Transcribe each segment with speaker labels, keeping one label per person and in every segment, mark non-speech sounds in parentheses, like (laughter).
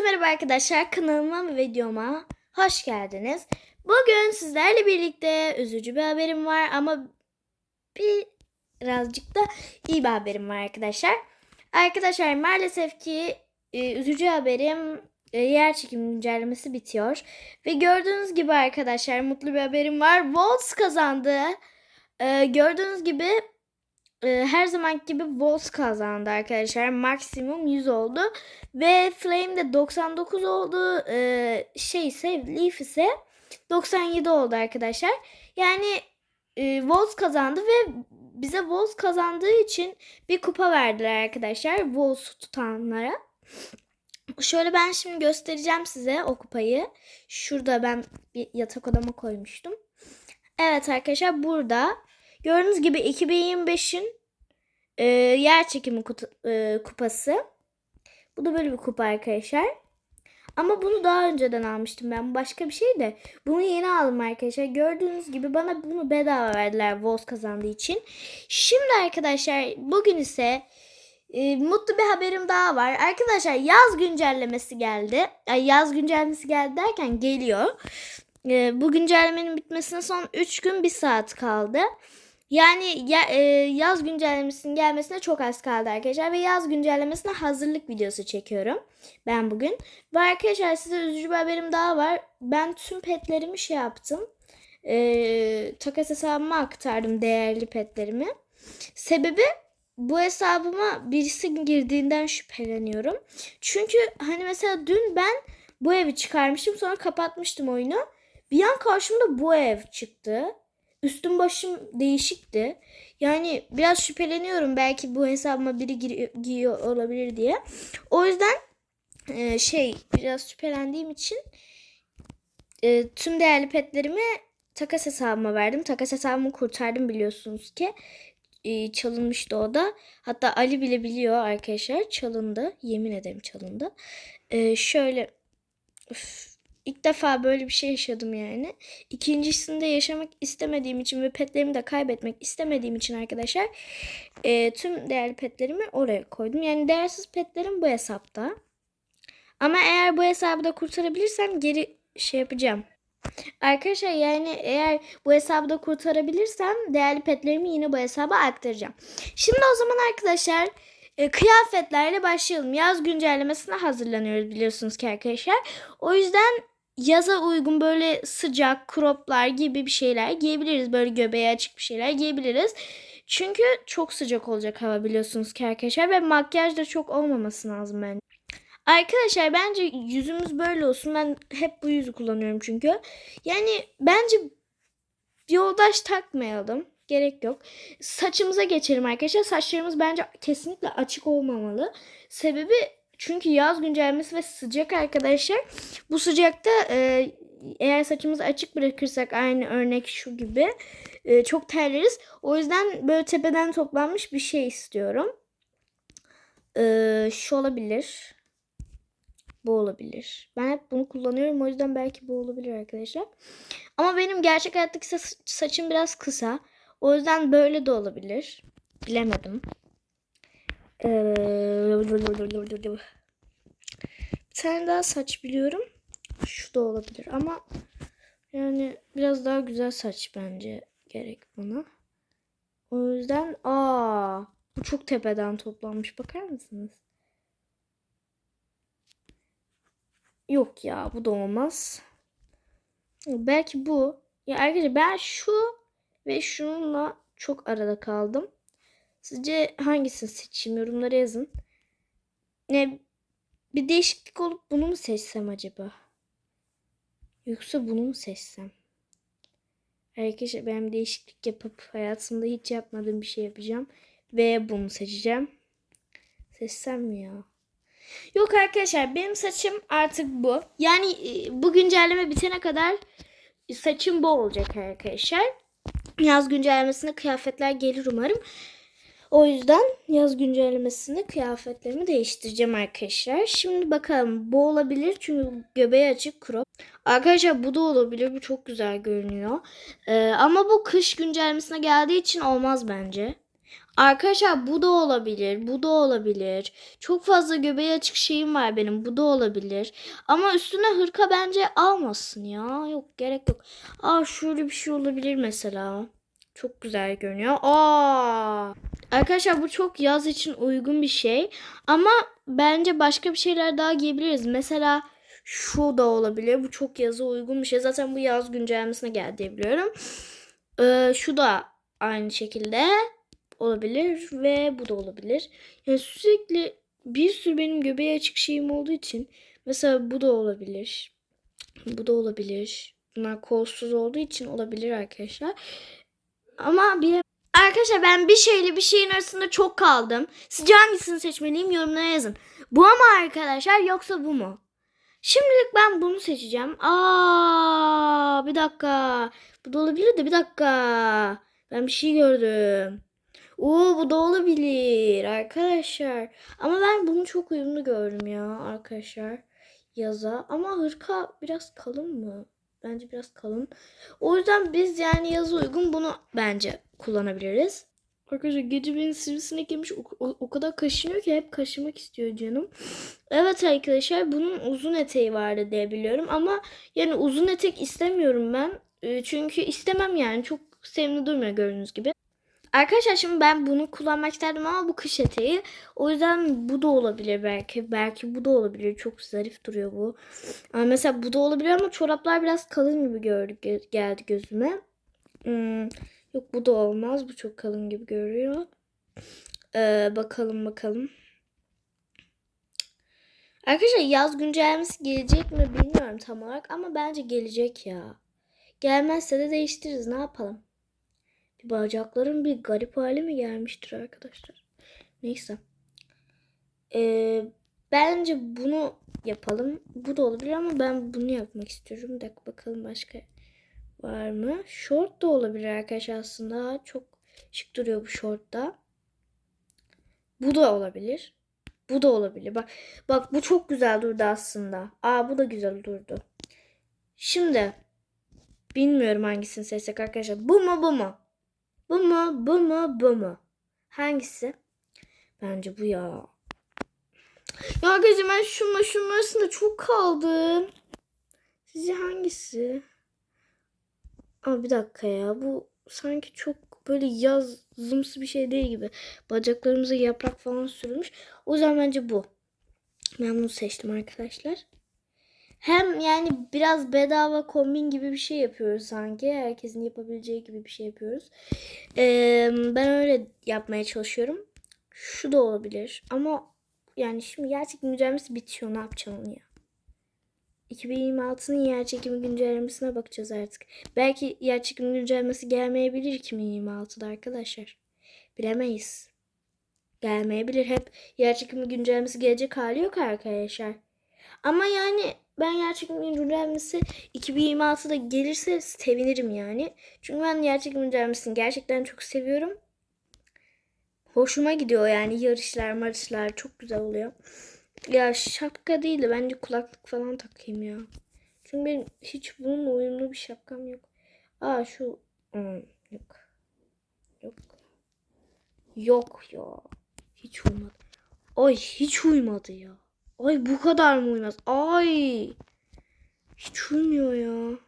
Speaker 1: Herkese merhaba arkadaşlar. Kanalıma ve videoma hoş geldiniz. Bugün sizlerle birlikte üzücü bir haberim var ama birazcık da iyi bir haberim var arkadaşlar. Arkadaşlar maalesef ki e, üzücü haberim e, yer çekimi güncellemesi bitiyor. Ve gördüğünüz gibi arkadaşlar mutlu bir haberim var. Wolves kazandı. E, gördüğünüz gibi e, her zamanki gibi Wolves kazandı arkadaşlar. Maksimum 100 oldu. Ve Flame de 99 oldu. E, şey ise Leaf ise 97 oldu arkadaşlar. Yani e, kazandı ve bize Wolves kazandığı için bir kupa verdiler arkadaşlar. Wolves tutanlara. Şöyle ben şimdi göstereceğim size o kupayı. Şurada ben bir yatak odama koymuştum. Evet arkadaşlar burada gördüğünüz gibi 2025'in e, yer çekimi kutu- e, kupası. Bu da böyle bir kupa arkadaşlar. Ama bunu daha önceden almıştım ben. Başka bir şey de. Bunu yeni aldım arkadaşlar. Gördüğünüz gibi bana bunu bedava verdiler Voz kazandığı için. Şimdi arkadaşlar bugün ise e, mutlu bir haberim daha var. Arkadaşlar yaz güncellemesi geldi. Ay, yaz güncellemesi geldi derken geliyor. E, bu güncellemenin bitmesine son 3 gün 1 saat kaldı. Yani ya- e, yaz güncellemesinin gelmesine çok az kaldı arkadaşlar ve yaz güncellemesine hazırlık videosu çekiyorum ben bugün. Ve arkadaşlar size üzücü bir haberim daha var. Ben tüm petlerimi şey yaptım. E, takas hesabıma aktardım değerli petlerimi. Sebebi bu hesabıma birisi girdiğinden şüpheleniyorum. Çünkü hani mesela dün ben bu evi çıkarmıştım sonra kapatmıştım oyunu. Bir an karşımda bu ev çıktı. Üstüm başım değişikti. Yani biraz şüpheleniyorum belki bu hesabıma biri giriyor, giyiyor olabilir diye. O yüzden e, şey biraz şüphelendiğim için e, tüm değerli petlerimi takas hesabıma verdim. Takas hesabımı kurtardım biliyorsunuz ki. E, çalınmıştı o da. Hatta Ali bile biliyor arkadaşlar. Çalındı. Yemin ederim çalındı. E, şöyle üf, ilk defa böyle bir şey yaşadım yani. İkincisinde yaşamak istemediğim için ve petlerimi de kaybetmek istemediğim için arkadaşlar e, tüm değerli petlerimi oraya koydum. Yani değersiz petlerim bu hesapta. Ama eğer bu hesabı da kurtarabilirsem geri şey yapacağım. Arkadaşlar yani eğer bu hesabı da kurtarabilirsem değerli petlerimi yine bu hesaba aktaracağım. Şimdi o zaman arkadaşlar e, kıyafetlerle başlayalım. Yaz güncellemesine hazırlanıyoruz biliyorsunuz ki arkadaşlar. O yüzden yaza uygun böyle sıcak croplar gibi bir şeyler giyebiliriz. Böyle göbeği açık bir şeyler giyebiliriz. Çünkü çok sıcak olacak hava biliyorsunuz ki arkadaşlar ve makyaj da çok olmaması lazım bence. Arkadaşlar bence yüzümüz böyle olsun. Ben hep bu yüzü kullanıyorum çünkü. Yani bence yoldaş takmayalım. Gerek yok. Saçımıza geçelim arkadaşlar. Saçlarımız bence kesinlikle açık olmamalı. Sebebi çünkü yaz güncellemesi ve sıcak arkadaşlar. Bu sıcakta e, eğer saçımızı açık bırakırsak aynı örnek şu gibi e, çok terleriz. O yüzden böyle tepeden toplanmış bir şey istiyorum. E, şu olabilir. Bu olabilir. Ben hep bunu kullanıyorum. O yüzden belki bu olabilir arkadaşlar. Ama benim gerçek hayattaki sa- saçım biraz kısa. O yüzden böyle de olabilir. Bilemedim. Ee, bir tane daha saç biliyorum. Şu da olabilir ama yani biraz daha güzel saç bence gerek bana. O yüzden aa bu çok tepeden toplanmış bakar mısınız? Yok ya bu da olmaz. Belki bu. Ya arkadaşlar ben şu ve şununla çok arada kaldım. Sizce hangisini seçeyim yorumlara yazın. Ne bir değişiklik olup bunu mu seçsem acaba? Yoksa bunu mu seçsem? Arkadaşlar ben değişiklik yapıp hayatımda hiç yapmadığım bir şey yapacağım. Ve bunu seçeceğim. Seçsem mi ya? Yok arkadaşlar benim saçım artık bu. Yani e, bu güncelleme bitene kadar saçım bu olacak arkadaşlar. Yaz güncellemesine kıyafetler gelir umarım. O yüzden yaz güncellemesinde kıyafetlerimi değiştireceğim arkadaşlar. Şimdi bakalım bu olabilir çünkü göbeği açık crop. Arkadaşlar bu da olabilir. Bu çok güzel görünüyor. Ee, ama bu kış güncellemesine geldiği için olmaz bence. Arkadaşlar bu da olabilir. Bu da olabilir. Çok fazla göbeği açık şeyim var benim. Bu da olabilir. Ama üstüne hırka bence almasın ya. Yok gerek yok. Aa şöyle bir şey olabilir mesela. Çok güzel görünüyor. Aa! Arkadaşlar bu çok yaz için uygun bir şey. Ama bence başka bir şeyler daha giyebiliriz. Mesela şu da olabilir. Bu çok yaza uygun bir şey. Zaten bu yaz güncellemesine geldi diye biliyorum. Ee, şu da aynı şekilde olabilir ve bu da olabilir. Yani sürekli bir sürü benim göbeği açık şeyim olduğu için mesela bu da olabilir. Bu da olabilir. Bunlar kolsuz olduğu için olabilir arkadaşlar. Ama bir Arkadaşlar ben bir şeyle bir şeyin arasında çok kaldım. Sizce hangisini seçmeliyim yorumlara yazın. Bu ama arkadaşlar yoksa bu mu? Şimdilik ben bunu seçeceğim. Aa, bir dakika. Bu da olabilir de bir dakika. Ben bir şey gördüm. Oo bu da olabilir arkadaşlar. Ama ben bunu çok uyumlu gördüm ya arkadaşlar. Yaza. Ama hırka biraz kalın mı? Bence biraz kalın. O yüzden biz yani yaza uygun bunu bence kullanabiliriz. Arkadaşlar gece beni sivrisinek yemiş o, o, o kadar kaşınıyor ki hep kaşımak istiyor canım. Evet arkadaşlar bunun uzun eteği vardı diye biliyorum ama yani uzun etek istemiyorum ben. Ee, Çünkü istemem yani çok sevimli durmuyor gördüğünüz gibi. Arkadaşlar şimdi ben bunu kullanmak isterdim ama bu kış eteği. O yüzden bu da olabilir belki. Belki bu da olabilir. Çok zarif duruyor bu. Ama mesela bu da olabilir ama çoraplar biraz kalın gibi gördü, geldi gözüme. Hmm, yok bu da olmaz. Bu çok kalın gibi görüyor. Ee, bakalım bakalım. Arkadaşlar yaz güncellemesi gelecek mi bilmiyorum tam olarak ama bence gelecek ya. Gelmezse de değiştiririz ne yapalım. Bacakların bir garip hali mi gelmiştir arkadaşlar. Neyse. Ee, bence bunu yapalım. Bu da olabilir ama ben bunu yapmak istiyorum. Bir dakika bakalım başka var mı? Short da olabilir arkadaşlar aslında. Çok şık duruyor bu short da. Bu da olabilir. Bu da olabilir. Bak bak bu çok güzel durdu aslında. Aa bu da güzel durdu. Şimdi bilmiyorum hangisini seçsek arkadaşlar. Bu mu bu mu? Bu mu bu mu bu mu? Hangisi? Bence bu ya. Ya arkadaşlar ben şunla şunun arasında çok kaldım. Sizce hangisi? Aa bir dakika ya. Bu sanki çok böyle yazımsı bir şey değil gibi. Bacaklarımıza yaprak falan sürülmüş. O yüzden bence bu. Ben bunu seçtim arkadaşlar. Hem yani biraz bedava kombin gibi bir şey yapıyoruz sanki. Herkesin yapabileceği gibi bir şey yapıyoruz. Ee, ben öyle yapmaya çalışıyorum. Şu da olabilir. Ama yani şimdi gerçekten güncellemesi bitiyor. Ne yapacağım onu ya? 2026'nın yer çekimi güncellemesine bakacağız artık. Belki yer çekimi güncellemesi gelmeyebilir 2026'da arkadaşlar. Bilemeyiz. Gelmeyebilir. Hep yer çekimi güncellemesi gelecek hali yok arkadaşlar. Ama yani ben yer çekimi güncellemesi 2026'da gelirse sevinirim yani. Çünkü ben yer çekimi güncellemesini gerçekten çok seviyorum. Hoşuma gidiyor yani yarışlar marışlar çok güzel oluyor. Ya şapka değil de bence kulaklık falan takayım ya. Çünkü benim hiç bununla uyumlu bir şapkam yok. Aa şu hmm, yok. Yok. Yok ya. Hiç uymadı. Ay hiç uymadı ya. Ay bu kadar mı uymaz? Ay. Hiç uymuyor ya.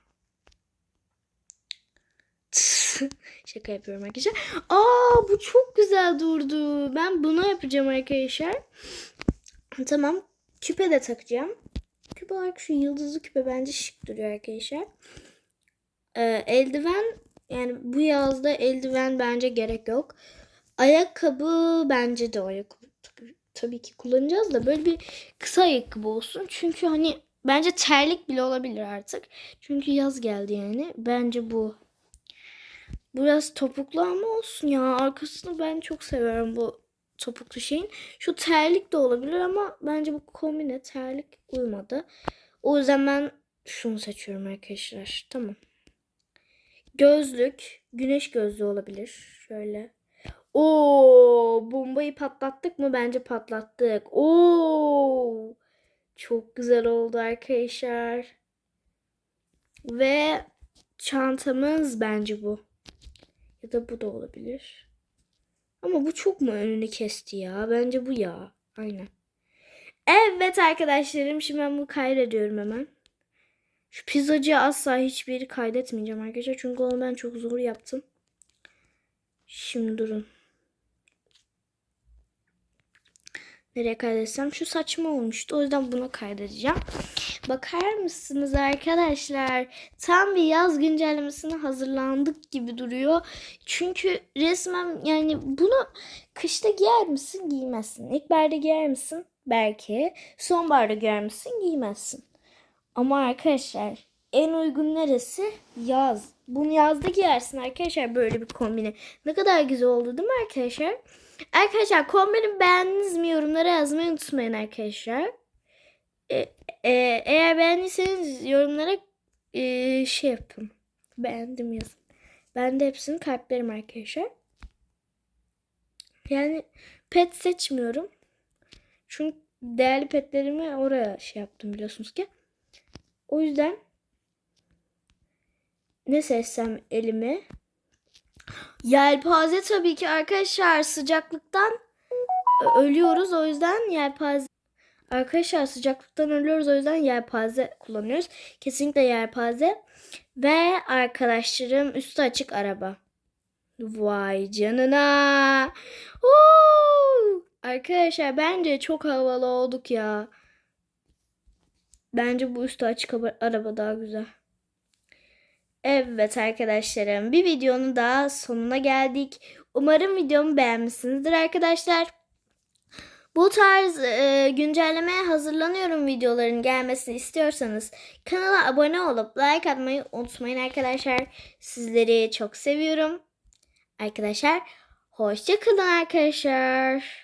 Speaker 1: (laughs) Şaka yapıyorum arkadaşlar. Aa bu çok güzel durdu. Ben bunu yapacağım arkadaşlar. Tamam. Küpe de takacağım. Küpe olarak şu yıldızlı küpe bence şık duruyor arkadaşlar. Ee, eldiven yani bu yazda eldiven bence gerek yok. Ayakkabı bence de ayakkabı tabii, ki kullanacağız da böyle bir kısa ayakkabı olsun. Çünkü hani bence terlik bile olabilir artık. Çünkü yaz geldi yani. Bence bu. Biraz topuklu ama olsun ya. Arkasını ben çok seviyorum bu topuklu şeyin. Şu terlik de olabilir ama bence bu kombine terlik uymadı. O yüzden ben şunu seçiyorum arkadaşlar. Tamam. Gözlük. Güneş gözlüğü olabilir. Şöyle. Oo, bombayı patlattık mı? Bence patlattık. Oo! Çok güzel oldu arkadaşlar. Ve çantamız bence bu. Ya da bu da olabilir. Ama bu çok mu önünü kesti ya? Bence bu ya. Aynen. Evet arkadaşlarım şimdi ben bunu kaydediyorum hemen. Şu pizzacıya asla hiçbiri kaydetmeyeceğim arkadaşlar. Çünkü onu ben çok zor yaptım. Şimdi durun. Nereye kaydetsem? Şu saçma olmuştu. O yüzden bunu kaydedeceğim. Bakar mısınız arkadaşlar? Tam bir yaz güncellemesine hazırlandık gibi duruyor. Çünkü resmen yani bunu kışta giyer misin? Giymezsin. İlkbaharda giyer misin? Belki. Sonbaharda giyer misin? Giymezsin. Ama arkadaşlar en uygun neresi? Yaz. Bunu yazda giyersin arkadaşlar böyle bir kombine. Ne kadar güzel oldu değil mi arkadaşlar? Arkadaşlar kombini beğendiniz mi? Yorumlara yazmayı unutmayın arkadaşlar. E, e, eğer beğendiyseniz yorumlara e, şey yapın. Beğendim yazın. Ben de hepsini kalplerim arkadaşlar. Yani pet seçmiyorum. Çünkü değerli petlerimi oraya şey yaptım biliyorsunuz ki. O yüzden ne seçsem elime? Yelpaze tabii ki arkadaşlar sıcaklıktan ölüyoruz. O yüzden yelpaze Arkadaşlar sıcaklıktan ölüyoruz o yüzden yelpaze kullanıyoruz. Kesinlikle yelpaze. Ve arkadaşlarım üstü açık araba. Vay canına. Huu! Arkadaşlar bence çok havalı olduk ya. Bence bu üstü açık araba daha güzel. Evet arkadaşlarım bir videonun daha sonuna geldik. Umarım videomu beğenmişsinizdir arkadaşlar. Bu tarz e, güncellemeye hazırlanıyorum videoların gelmesini istiyorsanız kanala abone olup like atmayı unutmayın arkadaşlar. Sizleri çok seviyorum. Arkadaşlar hoşçakalın arkadaşlar.